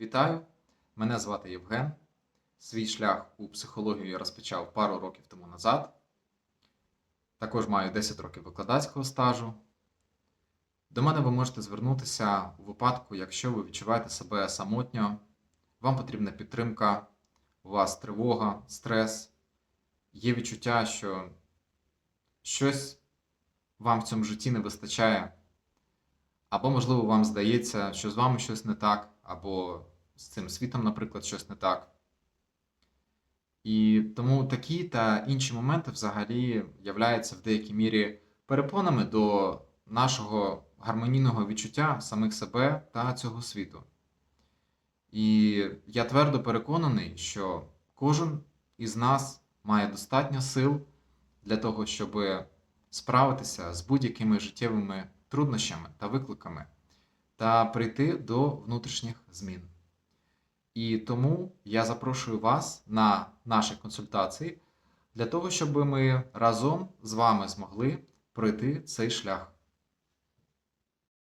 Вітаю! Мене звати Євген. Свій шлях у психологію я розпочав пару років тому назад. Також маю 10 років викладацького стажу. До мене ви можете звернутися у випадку, якщо ви відчуваєте себе самотньо, вам потрібна підтримка, у вас тривога, стрес, є відчуття, що щось вам в цьому житті не вистачає, або, можливо, вам здається, що з вами щось не так, або з цим світом, наприклад, щось не так. І тому такі та інші моменти взагалі являються в деякій мірі перепонами до нашого гармонійного відчуття самих себе та цього світу. І я твердо переконаний, що кожен із нас має достатньо сил для того, щоб справитися з будь-якими життєвими труднощами та викликами та прийти до внутрішніх змін. І тому я запрошую вас на наші консультації для того, щоб ми разом з вами змогли пройти цей шлях.